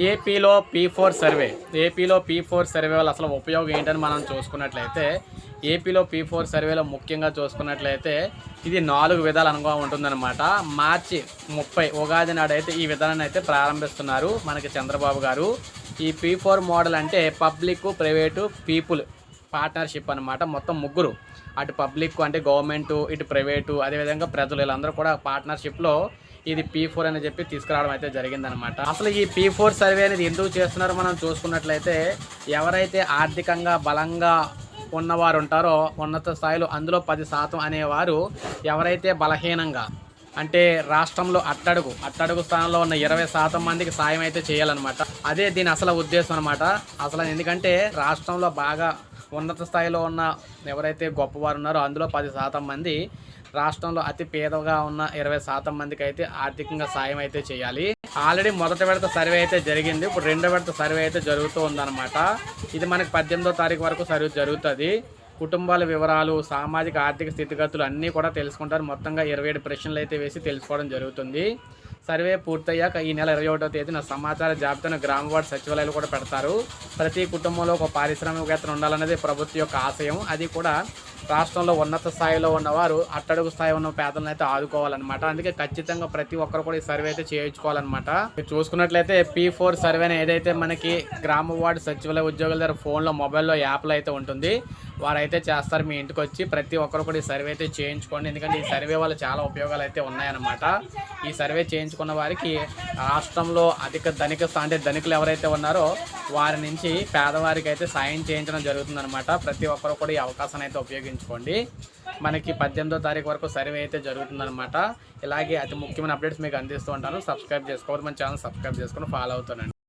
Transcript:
ఏపీలో P four survey. ఏపీలో P four survey వల్ల అసలు ఉపయోగం ఏంటని మనం చూసుకున్నట్లయితే ఏపీలో పీ ఫోర్ సర్వేలో ముఖ్యంగా చూసుకున్నట్లయితే ఇది నాలుగు విధాలు అనుభవం ఉంటుందన్నమాట. మార్చి ముప్పై ఉగాది నాడు అయితే ఈ విధానాన్ని అయితే ప్రారంభిస్తున్నారు మనకి చంద్రబాబు గారు. ఈ పీ ఫోర్ మోడల్ అంటే పబ్లిక్ ప్రైవేటు పీపుల్ పార్ట్నర్షిప్ అనమాట మొత్తం ముగ్గురు. అటు పబ్లిక్ అంటే గవర్నమెంటు ఇటు ప్రైవేటు అదేవిధంగా ప్రజలు వీళ్ళందరూ కూడా పార్ట్నర్షిప్లో ఇది పీ ఫోర్ అని చెప్పి తీసుకురావడం అయితే జరిగిందనమాట అసలు ఈ పీ ఫోర్ సర్వే అనేది ఎందుకు చేస్తున్నారో మనం చూసుకున్నట్లయితే ఎవరైతే ఆర్థికంగా బలంగా ఉన్నవారు ఉంటారో ఉన్నత స్థాయిలో అందులో పది శాతం అనేవారు ఎవరైతే బలహీనంగా అంటే రాష్ట్రంలో అట్టడుగు అట్టడుగు స్థానంలో ఉన్న ఇరవై శాతం మందికి సాయం అయితే చేయాలన్నమాట. అదే దీని అసలు ఉద్దేశం అనమాట అసలు ఎందుకంటే రాష్ట్రంలో బాగా ఉన్నత స్థాయిలో ఉన్న ఎవరైతే గొప్పవారు ఉన్నారో అందులో పది శాతం మంది రాష్ట్రంలో అతి పేదగా ఉన్న ఇరవై శాతం మందికి అయితే ఆర్థికంగా సాయం అయితే చేయాలి. ఆల్రెడీ మొదటి విడత సర్వే అయితే జరిగింది. ఇప్పుడు రెండో విడత సర్వే అయితే జరుగుతూ ఉందన్నమాట. ఇది మనకి పద్దెనిమిదో తారీఖు వరకు సర్వే జరుగుతుంది. కుటుంబాల వివరాలు సామాజిక ఆర్థిక స్థితిగతులు అన్నీ కూడా తెలుసుకుంటారు. మొత్తంగా ఇరవై ఏడు ప్రశ్నలు అయితే వేసి తెలుసుకోవడం జరుగుతుంది. సర్వే పూర్తయ్యాక ఈ నెల ఇరవై ఒకటో తేదీన సమాచార జాబితాను గ్రామ వార్డు సచివాలయాలు కూడా పెడతారు. ప్రతి కుటుంబంలో ఒక పారిశ్రామికవేత్తలు ఉండాలనేది ప్రభుత్వం యొక్క ఆశయం. అది కూడా రాష్ట్రంలో ఉన్నత స్థాయిలో ఉన్నవారు అట్టడుగు స్థాయి ఉన్న పేదలను అయితే ఆదుకోవాలన్నమాట. అందుకే ఖచ్చితంగా ప్రతి ఒక్కరు కూడా ఈ సర్వే అయితే చేయించుకోవాలన్నమాట. మీరు చూసుకున్నట్లయితే పీ ఫోర్ సర్వేని ఏదైతే మనకి గ్రామ వార్డు సచివాలయ ఉద్యోగుల దగ్గర ఫోన్లో మొబైల్లో యాప్లో అయితే ఉంటుంది. వారైతే చేస్తారు మీ ఇంటికి వచ్చి ప్రతి ఒక్కరు కూడా ఈ సర్వే అయితే చేయించుకోండి. ఎందుకంటే ఈ సర్వే వల్ల చాలా ఉపయోగాలు అయితే ఉన్నాయన్నమాట. ఈ సర్వే చేయించుకున్న వారికి రాష్ట్రంలో అధిక ధనిక అంటే ధనికులు ఎవరైతే ఉన్నారో వారి నుంచి పేదవారికి అయితే సాయం చేయించడం జరుగుతుందన్నమాట. ప్రతి ఒక్కరు కూడా ఈ అవకాశాన్ని అయితే ఉపయోగించుకోండి. మనకి పద్దెనిమిదో తారీఖు వరకు సర్వే అయితే జరుగుతుందన్నమాట. ఇలాగే అతి ముఖ్యమైన అప్డేట్స్ మీకు అందిస్తూ ఉంటాను. సబ్స్క్రైబ్ చేసుకోవాలి మన ఛానల్ సబ్స్క్రైబ్ చేసుకొని ఫాలో అవుతానండి